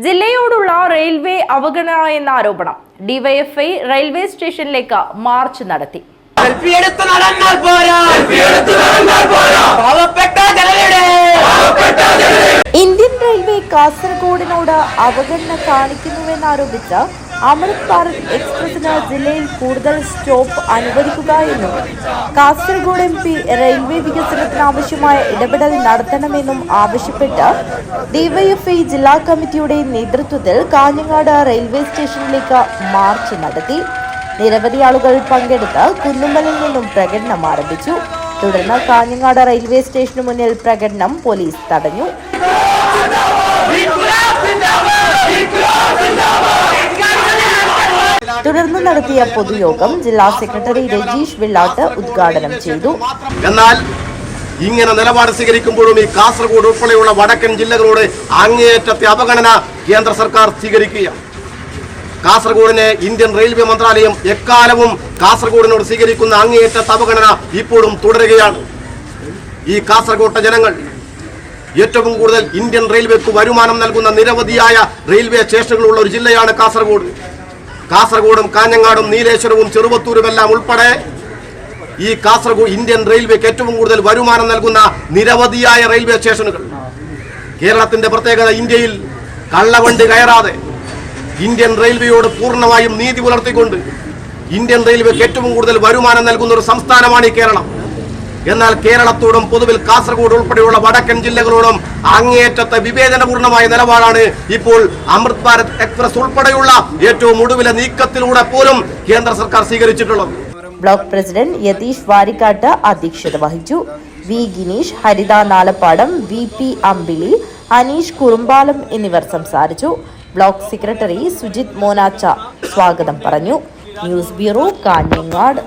ജില്ലയോടുള്ള railway അവഗണന എന്ന ആരോപണം ഡിവൈഎഫ്ഐ റെയിൽവേ സ്റ്റേഷനിലേക്ക് മാർച്ച് നടത്തി. ഇന്ത്യൻ റെയിൽവേ കാസർഗോഡിനോട് അവഗണന കാണിക്കുന്നുവെന്നാരോപിച്ച് അമൃത് ഭാരത് എക്സ്പ്രസിന് ജില്ലയിൽ കൂടുതൽ സ്റ്റോപ്പ് അനുവദിക്കുക എന്നും കാസർഗോഡ് എം പി റെയിൽവേ വികസനത്തിന് ആവശ്യമായ ഇടപെടൽ നടത്തണമെന്നും ആവശ്യപ്പെട്ട് ഡിവൈഎഫ്ഐ ജില്ലാ കമ്മിറ്റിയുടെ നേതൃത്വത്തിൽ കാഞ്ഞങ്ങാട് റെയിൽവേ സ്റ്റേഷനിലേക്ക് മാർച്ച് നടത്തി. നിരവധി ആളുകൾ പങ്കെടുത്ത് കുന്നുമലിൽ നിന്നും പ്രകടനം ആരംഭിച്ചു. തുടർന്ന് കാഞ്ഞങ്ങാട് റെയിൽവേ സ്റ്റേഷനു മുന്നിൽ പ്രകടനം പോലീസ് തടഞ്ഞു. തുടർന്ന് നടത്തിയ പൊതുയോഗം ജില്ലാ സെക്രട്ടറി രജീഷ് വെള്ളാട്ട് ഉദ്ഘാടനം ചെയ്തു. എന്നാൽ ഇങ്ങനെ നിലപാട് സ്വീകരിക്കുമ്പോഴും ഈ കാസർഗോഡ് ഉൾപ്പെടെയുള്ള വടക്കൻ ജില്ലകളോട് അങ്ങേയറ്റത്തെ അവഗണന കേന്ദ്ര സർക്കാർ സ്വീകരിക്കുക കാസർഗോഡിനെ ഇന്ത്യൻ റെയിൽവേ മന്ത്രാലയം എക്കാലവും കാസർഗോഡിനോട് സ്വീകരിക്കുന്ന അങ്ങേയറ്റത്തെ അവഗണന ഇപ്പോഴും തുടരുകയാണ്. ഈ കാസർഗോട്ടെ ജനങ്ങൾ ഏറ്റവും കൂടുതൽ ഇന്ത്യൻ റെയിൽവേക്ക് വരുമാനം നൽകുന്ന നിരവധിയായ റെയിൽവേ സ്റ്റേഷനുകളുള്ള ഒരു ജില്ലയാണ് കാസർഗോഡ്. കാസർഗോഡും കാഞ്ഞങ്ങാടും നീലേശ്വരവും ചെറുവത്തൂരും എല്ലാം ഉൾപ്പെടെ ഈ കാസർഗോഡ് ഇന്ത്യൻ റെയിൽവേക്ക് ഏറ്റവും കൂടുതൽ വരുമാനം നൽകുന്ന നിരവധിയായ റെയിൽവേ സ്റ്റേഷനുകൾ. കേരളത്തിന്റെ പ്രത്യേകത ഇന്ത്യയിൽ കള്ളവണ്ടി കയറാതെ ഇന്ത്യൻ റെയിൽവേയോട് പൂർണമായും നീതി പുലർത്തിക്കൊണ്ട് ഇന്ത്യൻ റെയിൽവേക്ക് ഏറ്റവും കൂടുതൽ വരുമാനം നൽകുന്ന ഒരു സംസ്ഥാനമാണ് ഈ കേരളം. എന്നാൽ കേരളത്തോടും പൊതുവിൽ കാസർഗോഡ് ഉൾപ്പെടെയുള്ള വടക്കൻ ജില്ലകളോടും അങ്ങേയറ്റത്തെ വിവേചനപൂർണമായ നിലപാടാണ് ഇപ്പോൾ അമൃത് ഭാരത് എക്സ്പ്രസ് ഉൾപ്പെടെയുള്ള ഏറ്റവും ഒടുവിലെ നീക്കത്തിലൂടെ പോലും കേന്ദ്ര സർക്കാർ സ്വീകരിച്ചിട്ടുള്ളത്. ബ്ലോക്ക് പ്രസിഡന്റ് യതീഷ് വാരിക്കാട്ട് അധ്യക്ഷത വഹിച്ചു. V Gineesh Haritha Nalappadam V P Ambili Aneesh Kurumbalam എന്നിവർ സംസാരിച്ചു. ബ്ലോക്ക് സെക്രട്ടറി സുജിത് മോനാച്ച സ്വാഗതം പറഞ്ഞു. News bureau Kanhangad.